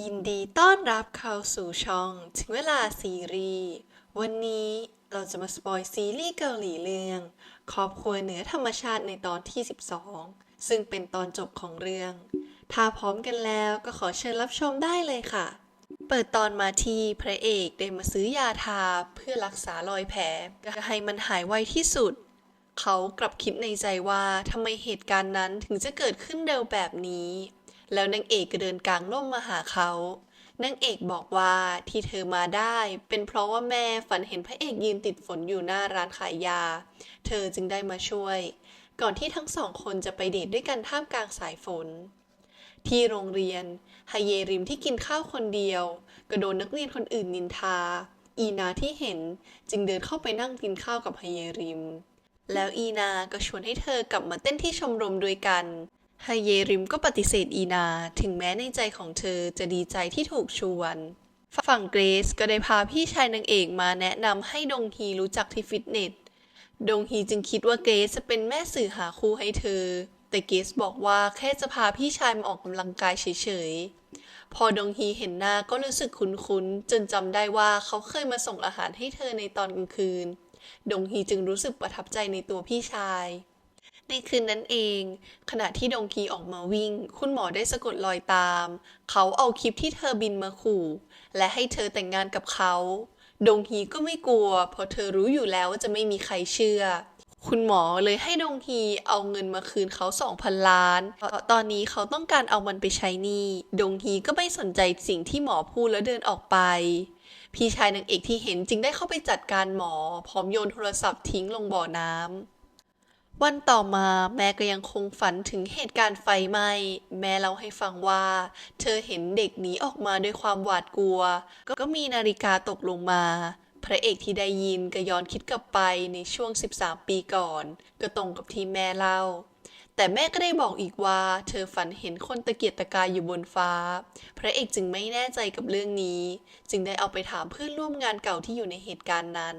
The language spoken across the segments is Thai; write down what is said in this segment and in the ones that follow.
ยินดีต้อนรับเข้าสู่ช่อง ถึงเวลาซีรีส์ วันนี้เราจะมาสปอยซีรีส์เกาหลีเรื่อง ครอบครัวเหนือธรรมชาติในตอนที่ 12 ซึ่งเป็นตอนจบของเรื่อง ถ้าพร้อมกันแล้วก็ขอเชิญรับชมได้เลยค่ะ เปิดตอนมาที่พระเอกได้มาซื้อยาทาเพื่อรักษารอยแผลจะให้มันหายไวที่สุด เขากลับคิดในใจว่าทำไมเหตุการณ์นั้นถึงจะเกิดขึ้นเร็วแบบนี้ แล้วนางเอกก็เดินกลางร่มมาหาเขานางเอกบอกว่าที่เธอมาได้ เป็นเพราะว่าแม่ฝันเห็นพระเอกยืนติดฝนอยู่หน้าร้านขายยา เธอจึงได้มาช่วย ก่อนที่ทั้งสองคนจะไปเดทด้วยกันท่ามกลางสายฝน ที่โรงเรียนฮเยริมที่กินข้าวคนเดียวก็โดนนักเรียนคนอื่นนินทา อีนาที่เห็นจึงเดินเข้าไปนั่งกินข้าวกับฮเยริม แล้วอีนาก็ชวนให้เธอกลับมาเต้นที่ชมรมด้วยกัน ฮเยริมก็ปฏิเสธอีนา ถึงแม้ในใจของเธอจะดีใจที่ถูกชวน ฝั่งเกรซก็ได้พาพี่ชายนางเอกมาแนะนำให้ดงฮีรู้จักที่ฟิตเนส ดงฮีจึงคิดว่าเกรซจะเป็นแม่สื่อหาคู่ให้เธอ แต่เกรซบอกว่าแค่จะพาพี่ชายมาออกกำลังกายเฉยๆ พอดงฮีเห็นหน้าก็รู้สึกคุ้นๆ จนจำได้ว่าเขาเคยมาส่งอาหารให้เธอในตอนกลางคืน ดงฮีจึงรู้สึกประทับใจในตัวพี่ชาย ในคืนนั้นเอง ขณะที่ดงกีออกมาวิ่ง คุณหมอได้สะกดรอยตาม เขาเอาคลิปที่เธอบินมาขู่ และให้เธอแต่งงานกับเขา ดงฮีก็ไม่กลัว เพราะเธอรู้อยู่แล้วว่าจะไม่มีใครเชื่อ คุณหมอเลยให้ดงฮีเอาเงินมาคืนเขา2,000ล้านเพราะตอนนี้เขาต้องการเอามันไปใช้หนี้ ดงฮีก็ไม่สนใจสิ่งที่หมอพูดแล้วเดินออกไปพี่ชายนางเอกที่เห็นจึงได้เข้าไปจัดการหมอ พร้อมโยนโทรศัพท์ทิ้งลงบ่อน้ำ วันต่อมาแม่ก็ยังคงฝันถึงเหตุการณ์ไฟไหม้แม่เล่าให้ฟังว่า เธอเห็นเด็กหนีออกมาด้วยความหวาดกลัว ก็มีนาฬิกาตกลงมา พระเอกที่ได้ยินก็ย้อนคิดกลับไปในช่วง 13 ปีก่อน ก็ตรงกับที่แม่เล่า แต่แม่ก็ได้บอกอีกว่า เธอฝันเห็นคนตะเกียกตะกายอยู่บนฟ้า พระเอกจึงไม่แน่ใจกับเรื่องนี้ จึงได้เอาไปถามเพื่อนร่วมงานเก่าที่อยู่ในเหตุการณ์นั้น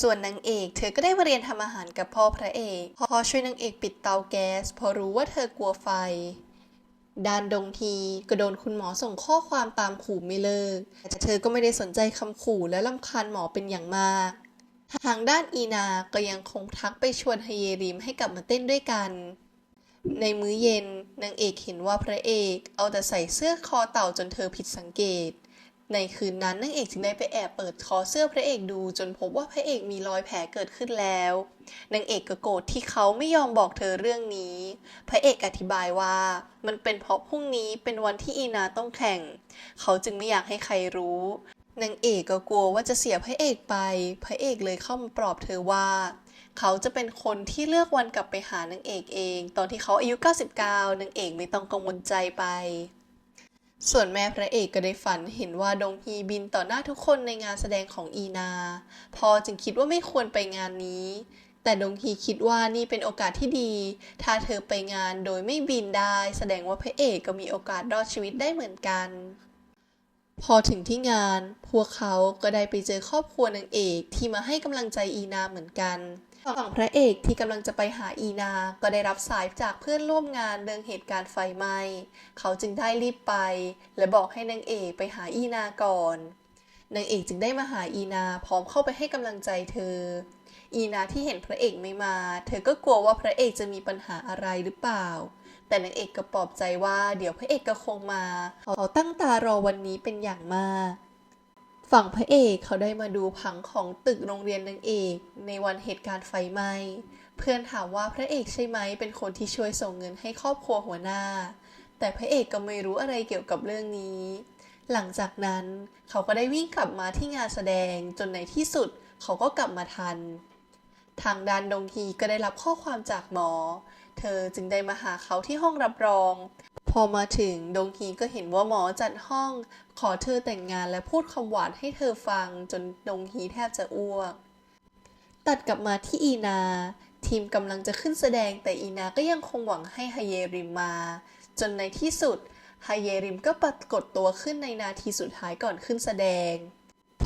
ส่วนนางเอกเธอก็ได้มาเรียนทำอาหารกับพ่อพระเอกพอช่วยนางเอกปิดเตาแก๊สเพอรู้ว่าเธอกลัวไฟด้านดงทีก็โดนคุณหมอส่งข้อความตามขู่ไม่เลิก แต่เธอก็ไม่ได้สนใจคำขู่และลำคาญหมอเป็นอย่างมาก ทางด้านอีนา ก็ยังคงทักไปชวนฮเยริมให้กลับมาเต้นด้วยกัน ในมื้อเย็นนางเอกเห็นว่าพระเอก เอาแต่ใส่เสื้อคอเต่าจนเธอผิดสังเกต ในคืนนั้นนางเอกจึงได้ไปแอบเปิดคอเสื้อพระเอกดู จนพบว่าพระเอกมีรอยแผลเกิดขึ้นแล้วนางเอกก็โกรธที่เขาไม่ยอมบอกเธอเรื่องนี้ พระเอกอธิบายว่ามันเป็นเพราะพรุ่งนี้เป็นวันที่อีนาต้องแข่ง เขาจึงไม่อยากให้ใครรู้นางเอกก็กลัวว่าจะเสียพระเอกไป พระเอกเลยเข้ามาปลอบเธอว่า เขาจะเป็นคนที่เลือกวันกลับไปหานางเอกเอง ตอนที่เขาอายุ 99นางเอกไม่ต้องกังวลใจไป ส่วนแม่พระเอกก็ได้ฝันเห็นว่าดงฮีบินต่อหน้าทุกคนในงานแสดงของอีนา พอจึงคิดว่าไม่ควรไปงานนี้ แต่ดงฮีคิดว่านี่เป็นโอกาสที่ดี ถ้าเธอไปงานโดยไม่บินได้ แสดงว่าพระเอกก็มีโอกาสรอดชีวิตได้เหมือนกัน พอถึงที่งาน พวกเขาก็ได้ไปเจอครอบครัวนางเอกที่มาให้กำลังใจอีนาเหมือนกัน ฝั่งพระเอกที่กำลังจะไปหาอีนา ก็ได้รับสายจากเพื่อนร่วมงานเรื่องเหตุการณ์ไฟไหม้ เขาจึงได้รีบไป และบอกให้นางเอกไปหาอีนาก่อน นางเอกจึงได้มาหาอีนาพร้อมเข้าไปให้กำลังใจเธอ อีนาที่เห็นพระเอกไม่มา เธอก็กลัวว่าพระเอกจะมีปัญหาอะไรหรือเปล่า แต่นางเอกก็ปลอบใจว่าเดี๋ยวพระเอกก็คงมา เขาตั้งตารอวันนี้เป็นอย่างมาก ฝั่งพระเอกเขาได้มาดูผังของตึกโรงเรียนนางเอก ในวันเหตุการณ์ไฟไหม้เพื่อนถามว่าพระเอกใช่ไหมเป็นคนที่ช่วยส่งเงินให้ครอบครัวหัวหน้า แต่พระเอกก็ไม่รู้อะไรเกี่ยวกับเรื่องนี้ หลังจากนั้นเขาก็ได้วิ่งกลับมาที่งานแสดงจนในที่สุดเขาก็กลับมาทัน ทางด้านดงฮีก็ได้รับข้อความจากหมอ เธอจึงได้มาหาเขาที่ห้องรับรอง พอมาถึงดงฮีก็เห็นว่าหมอจัดห้องขอเธอแต่งงานและพูดคำหวานให้เธอฟังจนดงฮีแทบจะอ้วก ตัดกลับมาที่อีนา ทีมกำลังจะขึ้นแสดงแต่อีนาก็ยังคงหวังให้ฮเยริมมา จนในที่สุดฮเยริมก็ปรากฏตัวขึ้นในนาทีสุดท้ายก่อนขึ้นแสดง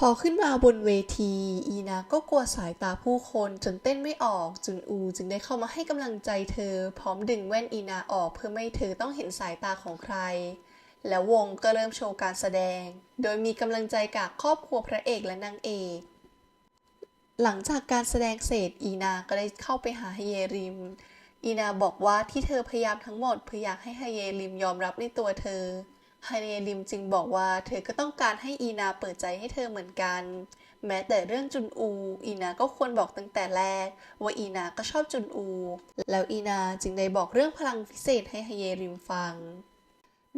พอขึ้นมาบนเวที อีนาก็กลัวสายตาผู้คนจนเต้นไม่ออกจุนอู จึงได้เข้ามาให้กำลังใจเธอ พร้อมดึงแว่นอีนาออกเพื่อไม่ให้เธอต้องเห็นสายตาของใคร แล้ววงก็เริ่มโชว์การแสดง โดยมีกำลังใจจากครอบครัวพระเอกและนางเอก หลังจากการแสดงเสร็จอีนาก็ได้เข้าไปหาฮเยริม อีนาบอกว่าที่เธอพยายามทั้งหมดเพื่ออยากให้ฮเยริมยอมรับในตัวเธอ ฮเยริมจึงบอกว่าเธอก็ต้องการให้อีนาเปิดใจให้เธอเหมือนกัน แม้แต่เรื่องจุนอู อีนาก็ควรบอกตั้งแต่แรก ว่าอีนาก็ชอบจุนอู แล้วอีนาจึงได้บอกเรื่องพลังพิเศษให้ฮเยริมฟัง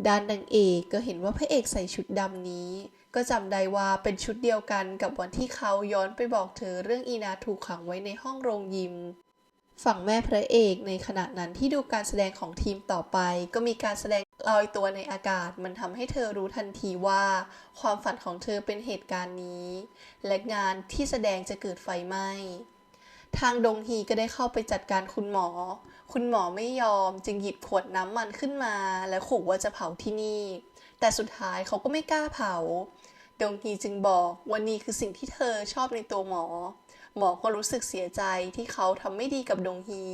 ด้านนางเอกก็เห็นว่าพระเอกใส่ชุดดำนี้ ก็จำได้ว่าเป็นชุดเดียวกันกับวันที่เขาย้อนไปบอกเธอเรื่องอีนาถูกขังไว้ในห้องโรงยิม ฝั่งแม่พระเอกในขณะนั้นที่ดูการแสดงของทีมต่อไป ก็มีการแสดงลอยตัวในอากาศ มันทำให้เธอรู้ทันทีว่า ความฝันของเธอเป็นเหตุการณ์นี้ และงานที่แสดงจะเกิดไฟไหม้ทางดงฮีก็ได้เข้าไปจัดการคุณหมอ คุณหมอไม่ยอมจึงหยิบขวดน้ำมันขึ้นมา และขู่ว่าจะเผาที่นี่ แต่สุดท้ายเขาก็ไม่กล้าเผา ดงฮีจึงบอกว่านี่คือสิ่งที่เธอชอบในตัวหมอ หมอก็รู้สึกเสียใจที่เขาทำไม่ดีกับดงฮี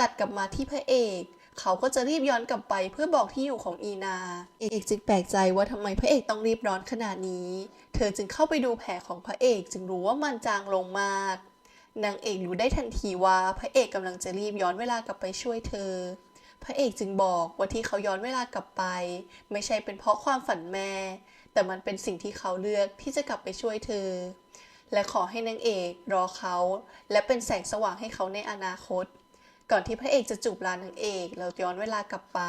ตัดกลับมาที่พระเอก เขาก็จะรีบย้อนกลับไปเพื่อบอกที่อยู่ของอีนา เอกจึงแปลกใจว่าทำไมพระเอกต้องรีบร้อนขนาดนี้ เธอจึงเข้าไปดูแผลของพระเอกจึงรู้ว่ามันจางลงมากนางเอกรู้ได้ทันทีว่าพระเอกกำลังจะรีบย้อนเวลากลับไปช่วยเธอ พระเอกจึงบอกว่าที่เขาย้อนเวลากลับไป ไม่ใช่เป็นเพราะความฝันแม่ แต่มันเป็นสิ่งที่เขาเลือกที่จะกลับไปช่วยเธอ และขอให้นางเอกรอเขา และเป็นแสงสว่างให้เขาในอนาคต ก่อนที่พระเอกจะจูบลานางเอกแล้วย้อนเวลากลับไป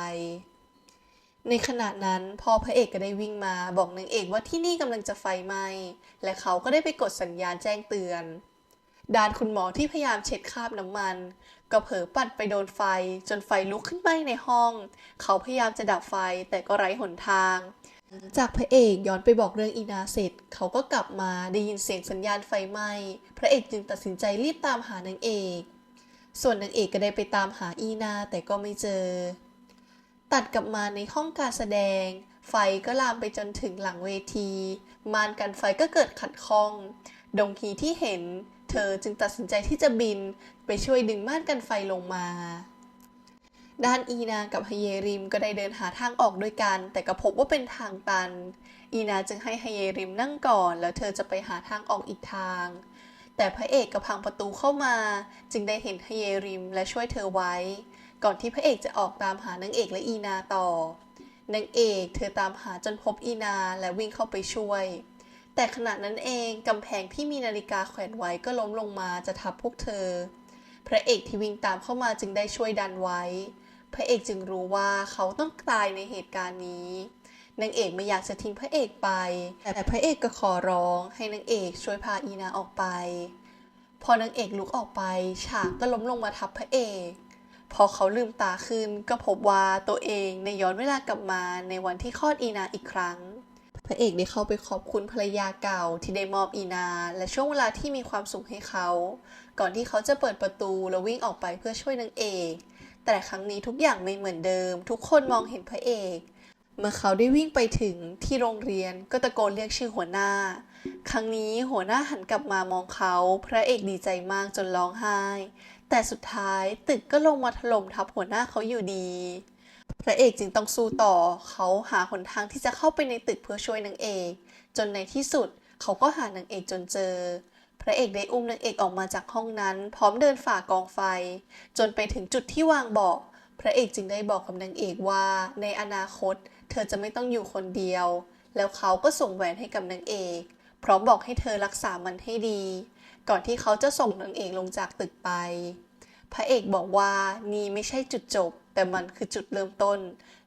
ในขณะนั้นพ่อพระเอกก็ได้วิ่งมาบอกนางเอกว่าที่นี่กำลังจะไฟไหม้และเขาก็ได้ไปกดสัญญาณแจ้งเตือนด้านคุณหมอที่พยายามเช็ดคราบน้ำมัน ก็เผลอปัดไปโดนไฟ จนไฟลุกขึ้นไหม้ในห้อง เขาพยายามจะดับไฟแต่ก็ไร้หนทาง จากพระเอกย้อนไปบอกเรื่องอีนาเสร็จ เขาก็กลับมาได้ยินเสียงสัญญาณไฟไหม้ พระเอกจึงตัดสินใจรีบตามหานางเอก ส่วนนางเอกก็ได้ไปตามหาอีนาแต่ก็ไม่เจอ ตัดกลับมาในห้องการแสดง ไฟก็ลามไปจนถึงหลังเวที มานกันไฟก็เกิดขัดข้อง ดงฮีที่เห็น เธอจึงตัดสินใจที่จะบินไปช่วยดึงม่านกันไฟลงมา ด้านอีนากับฮเยริมก็ได้เดินหาทางออกด้วยกัน แต่ก็พบว่าเป็นทางตัน อีนาจึงให้ฮเยริมนั่งก่อน แล้วเธอจะไปหาทางออกอีกทาง แต่พระเอกก็พังประตูเข้ามา จึงได้เห็นฮเยริมและช่วยเธอไว้ ก่อนที่พระเอกจะออกตามหานางเอกและอีนาต่อนางเอกเธอตามหาจนพบอีนาและวิ่งเข้าไปช่วย แต่ขณะนั้นเองกำแพงที่มีนาฬิกาแขวนไว้ก็ล้มลงมาจะทับพวกเธอ พระเอกที่วิ่งตามเข้ามาจึงได้ช่วยดันไว้ พระเอกจึงรู้ว่าเขาต้องตายในเหตุการณ์นี้นางเอกไม่อยากจะทิ้งพระเอกไป แต่พระเอกก็ขอร้องให้นางเอกช่วยพาอีนาออกไป พอนางเอกลุกออกไป ฉากก็ล้มลงมาทับพระเอก พอเขาลืมตาขึ้นก็พบว่าตัวเองในย้อนเวลากลับมาในวันที่คลอดอีนาอีกครั้ง พระเอกได้เข้าไปขอบคุณภรรยาเก่าที่ได้มอบอีนา และช่วงเวลาที่มีความสุขให้เขา ก่อนที่เขาจะเปิดประตูแล้ววิ่งออกไปเพื่อช่วยนางเอก แต่ครั้งนี้ทุกอย่างไม่เหมือนเดิม ทุกคนมองเห็นพระเอก เมื่อเขาได้วิ่งไปถึงที่โรงเรียนก็ตะโกนเรียกชื่อหัวหน้า ครั้งนี้หัวหน้าหันกลับมามองเขา พระเอกดีใจมากจนร้องไห้ แต่สุดท้ายตึกก็ลงมาถล่มทับหัวหน้าเขาอยู่ดี พระเอกจึงต้องสู้ต่อ เขาหาหนทางที่จะเข้าไปในตึกเพื่อช่วยนางเอก จนในที่สุดเขาก็หานางเอกจนเจอ พระเอกได้อุ้มนางเอกออกมาจากห้องนั้น พร้อมเดินฝ่ากองไฟ จนไปถึงจุดที่วางเบาะพระเอกจึงได้บอกกับนางเอกว่า ในอนาคต เธอจะไม่ต้องอยู่คนเดียว แล้วเขาก็ส่งแหวนให้กับนางเอก พร้อมบอกให้เธอรักษามันให้ดี ก่อนที่เขาจะส่งนางเอกลงจากตึกไป พระเอกบอกว่านี่ไม่ใช่จุดจบ แต่มันคือจุดเริ่มต้น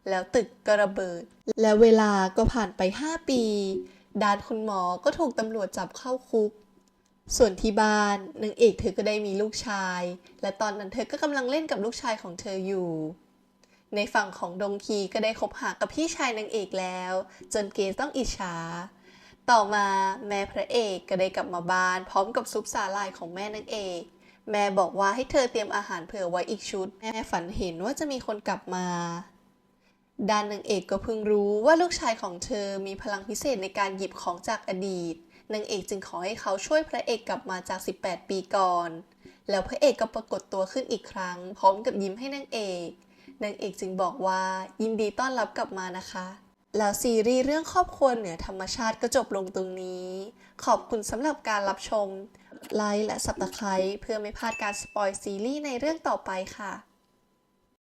แล้วตึกก็ระเบิด และเวลาก็ผ่านไป 5 ปี ดานคุณหมอก็ถูกตำรวจจับเข้าคุก ส่วนที่บ้านนางเอกเธอก็ได้มีลูกชาย และตอนนั้นเธอก็กำลังเล่นกับลูกชายของเธออยู่ ในฝั่งของดงคีก็ได้คบหากับพี่ชายนางเอกแล้ว จนเกสต้องอิจฉา ต่อมาแม่พระเอกก็ได้กลับมาบ้าน พร้อมกับซุปสาหร่ายของแม่นางเอก แม่บอกว่าให้เธอเตรียมอาหารเผื่อไว้อีกชุด แม่ฝันเห็นว่าจะมีคนกลับมาด้านนางเอกก็เพิ่งรู้ว่าลูกชายของเธอมีพลังพิเศษในการหยิบของจากอดีต นางเอกจึงขอให้เขาช่วยพระเอกกลับมาจาก 18 ปีก่อน แล้วพระเอกก็ปรากฏตัวขึ้นอีกครั้ง พร้อมกับยิ้มให้นางเอก นางเอกจึงบอกว่ายินดีต้อนรับกลับมานะคะ แล้วซีรีส์เรื่องครอบครัวเหนือธรรมชาติก็จบลงตรงนี้ ขอบคุณสำหรับการรับชม ไลค์และสับตะไคร้เพื่อไม่พลาดการสปอยซีรีส์ในเรื่องต่อไปค่ะ